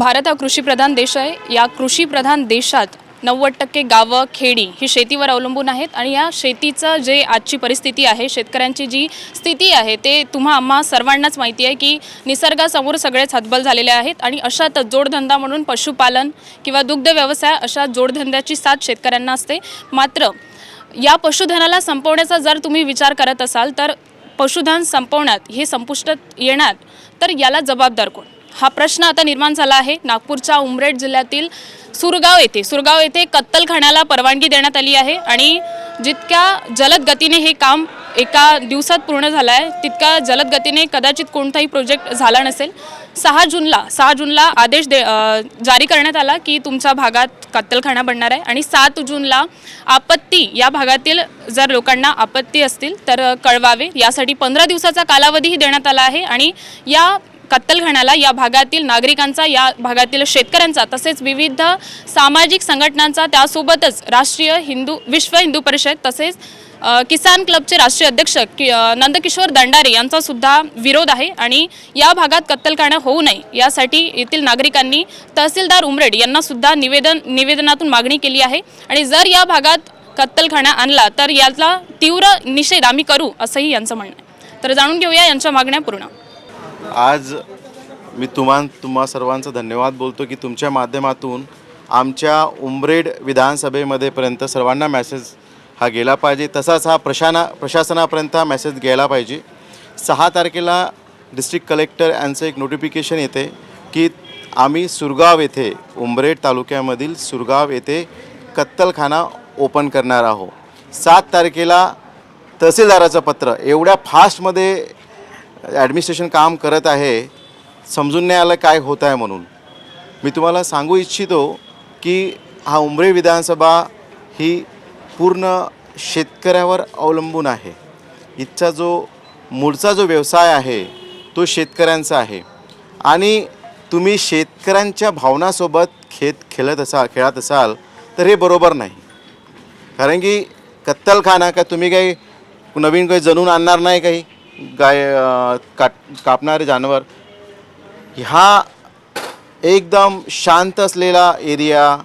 भारत हा कृषीप्रधान देश आहे. या कृषीप्रधान देशात नव्वद टक्के गावं खेडी ही शेतीवर अवलंबून आहेत आणि या शेतीचं जे आजची परिस्थिती आहे शेतकऱ्यांची जी स्थिती आहे ते तुम्हा आम्हा सर्वांनाच माहिती आहे की निसर्गासमोर सगळेच हतबल झालेले आहेत आणि अशातच जोडधंदा म्हणून पशुपालन किंवा दुग्ध व्यवसाय अशा जोडधंद्याची साथ शेतकऱ्यांना असते. मात्र या पशुधनाला संपवण्याचा जर तुम्ही विचार करत असाल तर पशुधन संपवण्यात हे संपुष्टात येणार तर याला जबाबदार कोण? हा प्रश्न आता निर्माण झाला आहे. नागपूरच्या उमरेड जिल्ह्यातील सुरगाव येथे. सुरगाव येथे कत्तलखान्याला परवानगी देण्यात आली आहे आणि जितक्या जलद गतीने हे काम एका दिवसात पूर्ण झालं आहे तितक्या जलद गतीने कदाचित कोणताही प्रोजेक्ट झाला नसेल. सहा जूनला सहा जूनला आदेश दे जारी करण्यात आला की तुमच्या भागात कत्तलखाना बनणार आहे आणि सात जूनला आपत्ती या भागातील जर लोकांना आपत्ती असतील तर कळवावे. यासाठी पंधरा दिवसाचा कालावधीही देण्यात आला आहे आणि या कत्तलखान्याला या भागातील नागरिकांचा या भागातील शेतकऱ्यांचा तसेच विविध सामाजिक संघटनांचा त्यासोबतच राष्ट्रीय हिंदू विश्व हिंदू परिषद तसेच किसान क्लबचे राष्ट्रीय अध्यक्ष कि नंदकिशोर दंडारे यांचा सुद्धा विरोध आहे आणि या भागात कत्तलखाना होऊ नये यासाठी येथील नागरिकांनी तहसीलदार उमरेड यांना सुद्धा निवेदन निवेदनातून मागणी केली आहे. आणि जर या भागात कत्तलखाना आणला तर याचा तीव्र निषेध आम्ही करू असंही यांचं म्हणणं आहे. तर जाणून घेऊया यांच्या मागण्या पूर्ण. आज मी तुम्हा तुम्हा सर्वांचं धन्यवाद बोलतो की तुमच्या माध्यमातून आमच्या उमरेड विधानसभेमध्येपर्यंत सर्वांना मॅसेज हा गेला पाहिजे. तसाच हा प्रशाना प्रशासनापर्यंत हा मेसेज गेला पाहिजे. सहा तारखेला डिस्ट्रिक्ट कलेक्टर यांचं एक नोटिफिकेशन येते की आम्ही सुरगाव येथे उमरेड तालुक्यामधील सुरगाव येथे कत्तलखाना ओपन करणार आहोत. सात तारखेला तहसीलदाराचं पत्र. एवढ्या फास्टमध्ये ॲडमिनिस्ट्रेशन काम करत आहे समजून नाही आलं काय होत आहे म्हणून. मी तुम्हाला सांगू इच्छितो की हा उमरे विधानसभा ही पूर्ण शेतकऱ्यावर अवलंबून आहे. इथचा जो मूळचा जो व्यवसाय आहे तो शेतकऱ्यांचा आहे. आणि तुम्ही शेतकऱ्यांच्या भावनासोबत खेत खेळत असाल खेळत असाल तर हे बरोबर नाही. कारण की कत्तलखाना का तुम्ही काही नवीन काही जणून आणणार नाही काही? गाय काट कापणारे जानवर ह्या एकदम शांत असलेला एरिया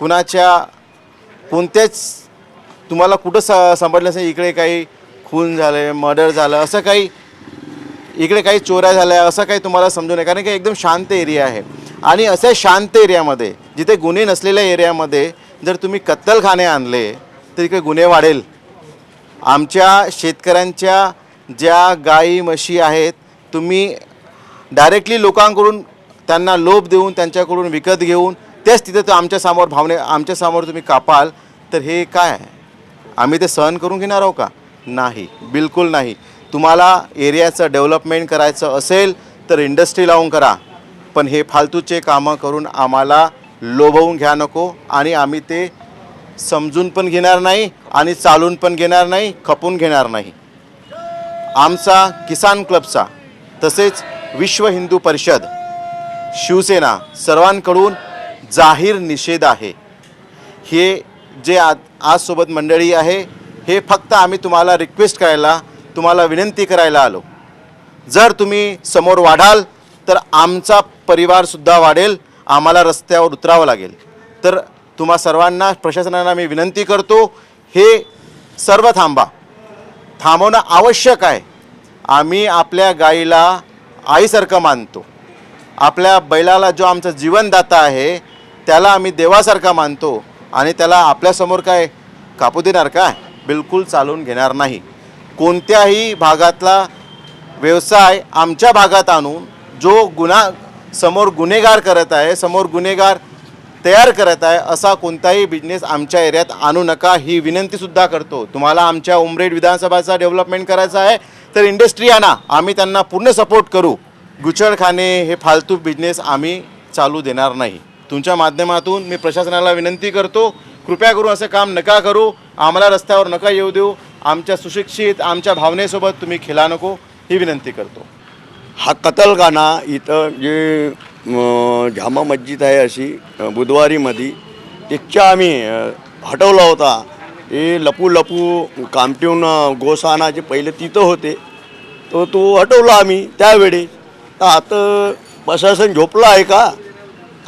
कुणाच्या कोणत्याच तुम्हाला कुठं स समजलं असेल इकडे काही खून झाले मर्डर झालं असं काही इकडे काही चोऱ्या झाल्या असं काही तुम्हाला समजू नये कारण की एकदम शांत एरिया आहे. आणि अशा शांत एरियामध्ये जिथे गुन्हे नसलेल्या एरियामध्ये जर तुम्ही कत्तलखाने आणले तर इकडे गुन्हे वाढेल. आमच्या शेतकऱ्यांच्या ज्या गाई म्हशी आहेत तुम्ही डायरेक्टली लोकांकडून त्यांना लोभ देऊन त्यांच्याकडून विकत घेऊन तेच तिथे आमच्यासमोर भावने आमच्यासमोर तुम्ही कापाल तर हे काय आहे? आम्ही ते सहन करून घेणार आहोत का? नाही बिलकुल नाही. तुम्हाला एरियाचं डेव्हलपमेंट करायचं असेल तर इंडस्ट्री लावून करा. पण हे फालतूचे कामं करून आम्हाला लोभवून घ्या नको आणि आम्ही ते समजून पण घेणार नाही आणि चालून पण घेणार नाही खपून घेणार नाही. आमचा किसान क्लबचा तसेच विश्व हिंदू परिषद शिवसेना सर्वांकडून जाहीर निषेध आहे. हे जे आज आजसोबत मंडळी आहे हे फक्त आम्ही तुम्हाला रिक्वेस्ट करायला तुम्हाला विनंती करायला आलो. जर तुम्ही समोर वाढाल तर आमचा परिवारसुद्धा वाढेल आम्हाला रस्त्यावर उतरावं लागेल. तर तुम्हा सर्वांना प्रशासनाला मी विनंती करतो हे सर्व थांबा. थांबवणं आवश्यक आहे. आम्ही आपल्या गाईला आईसारखं मानतो. आपल्या बैलाला जो आमचा जीवनदाता आहे त्याला आम्ही देवासारखा मानतो आणि त्याला आपल्यासमोर काय कापू देणार काय? बिलकुल चालून घेणार नाही. कोणत्याही भागातला व्यवसाय आमच्या भागात आणून जो गुन्हा समोर गुन्हेगार करत आहे समोर गुन्हेगार तयार करत आहे असा कोणताही बिझनेस आमच्या एरियात आणू नका ही विनंतीसुद्धा करतो. तुम्हाला आमच्या उमरेड विधानसभाचा डेव्हलपमेंट करायचा आहे तर इंडस्ट्री आणा. आम्ही त्यांना पूर्ण सपोर्ट करू. गुचळखाने हे फालतू बिझनेस आम्ही चालू देणार नाही. तुमच्या माध्यमातून मी प्रशासनाला विनंती करतो कृपया करून असं काम नका करू. आम्हाला रस्त्यावर नका येऊ देऊ. आमच्या सुशिक्षित आमच्या भावनेसोबत तुम्ही खेळा नको ही विनंती करतो. हा कतलखाना इथं जे जामा मस्जिद आहे अशी बुधवारीमध्ये. तिच्या आम्ही हटवला होता. हे लपू लपू कामठीहून गोसाना जे पहिले तिथं होते तो तो हटवला आम्ही त्यावेळी. तर आता प्रशासन झोपलं आहे का?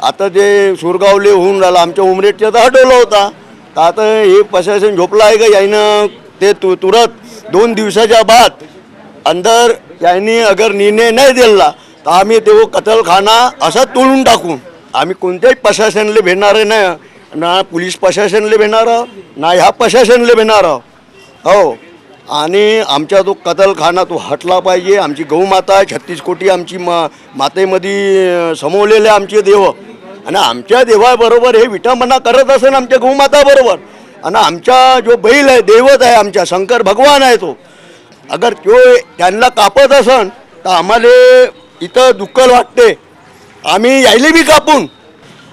आता जे सुरगावले होऊन राहिलं आमच्या उमरेटच्या तर हटवला होता. तर आता हे प्रशासन झोपलं आहे का? यायनं ते तु तुरंत दोन दिवसाच्या बाद अंदर यांनी अगर निर्णय नाही दिला तर आम्ही देव कतलखाना असा तोडून टाकू आम्ही कोणत्याही प्रशासनले भेटणार नाही ना पोलीस प्रशासनले भेटणार ना ह्या प्रशासनले भेटणार. हो. आणि आमचा तो कतलखाना तो हटला पाहिजे. आमची गौमाता आहे छत्तीस कोटी आमची मा मातेमध्ये समवलेले आमचे देव. आणि आमच्या देवाबरोबर हे विटंबना करत असेल आमच्या गौमाताबरोबर आणि आमचा जो बैल आहे दैवत आहे आमच्या शंकर भगवान आहे तो. अगर तो त्यांना कापत असन तर आम्हाला इथं दुःखल वाटते. आम्ही यायले बी कापून.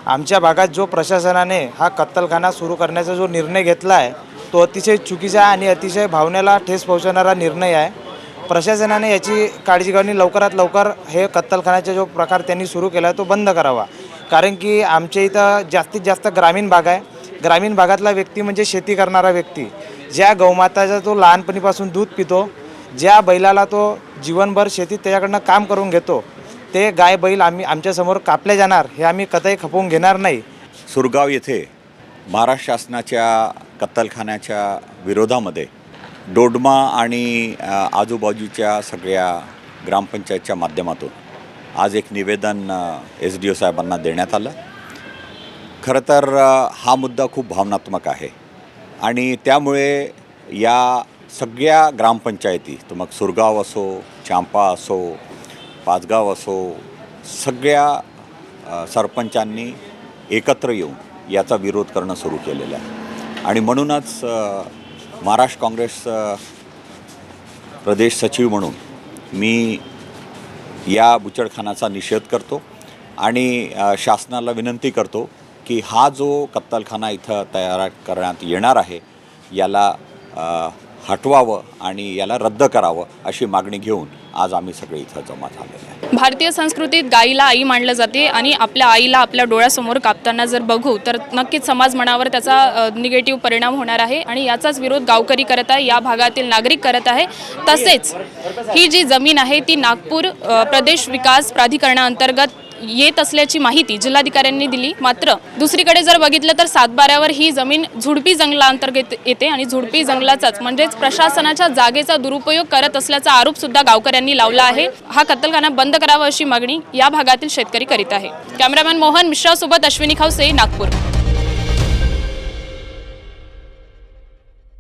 आमच्या भागात जो प्रशासनाने हा कत्तलखाना सुरू करण्याचा जो निर्णय घेतला आहे तो अतिशय चुकीचा आहे आणि अतिशय भावनेला ठेस पोहोचवणारा निर्णय आहे. प्रशासनाने याची काळजी घेऊन लवकरात लवकर हे कत्तलखान्याचा जो प्रकार त्यांनी सुरू केला आहे तो बंद करावा. कारण की आमच्या इथं जास्तीत जास्त ग्रामीण भाग आहे. ग्रामीण भागातला व्यक्ती म्हणजे शेती करणारा व्यक्ती. ज्या गौमाताचा तो लहानपणीपासून दूध पितो ज्या बैलाला तो जीवनभर शेतीत त्याच्याकडनं काम करून घेतो ते गाय बैल आम्ही आमच्यासमोर कापले जाणार हे आम्ही कतही खपवून घेणार नाही. सुरगाव येथे महाराष्ट्र शासनाच्या कत्तलखान्याच्या विरोधामध्ये डोडमा आणि आजूबाजूच्या सगळ्या ग्रामपंचायतच्या माध्यमातून आज एक निवेदन एस डी ओ साहेबांना देण्यात आलं. खरं तर हा मुद्दा खूप भावनात्मक आहे आणि त्यामुळे या सगळ्या ग्रामपंचायती तर मग सुरगाव असो चांपा असो पाचगाव असो सगळ्या सरपंचांनी एकत्र येऊन याचा विरोध करणं सुरू केलेलं आहे. आणि म्हणूनच महाराष्ट्र काँग्रेस प्रदेश सचिव म्हणून मी या बुचडखानाचा निषेध करतो आणि शासनाला विनंती करतो की हा जो कत्तलखाना इथं तयार करण्यात येणार आहे याला हटवावं आणि याला रद्द करावं अशी मागणी घेऊन आज आम्ही सगळे इथं जमा झालेले आहे. भारतीय संस्कृतीत गाईला आई मानलं जाते आणि आपल्या आईला आपल्या डोळ्यासमोर कापताना जर बघू तर नक्कीच समाज मनावर त्याचा निगेटिव्ह परिणाम होणार आहे आणि याचाच विरोध गावकरी करत आहे या भागातील नागरिक करत आहे. तसेच ही जी जमीन आहे ती नागपूर प्रदेश विकास प्राधिकरणाअंतर्गत येत असल्याची माहिती जिल्हाधिकाऱ्यांनी दिली. मात्र दुसरीकडे जर बघितलं तर सातबाऱ्यावर ही जमीन झुडपी जंगलाअंतर्गत येते आणि झुडपी जंगलाचाच म्हणजेच प्रशासनाच्या जागेचा दुरुपयोग करत असल्याचा आरोप सुद्धा गावकऱ्यांनी लावला आहे. हा कत्तलखाना बंद करावा अशी मागणी या भागातील शेतकरी करीत आहे. कॅमेरामॅन मोहन मिश्रासोबत अश्विनी खावसे नागपूर.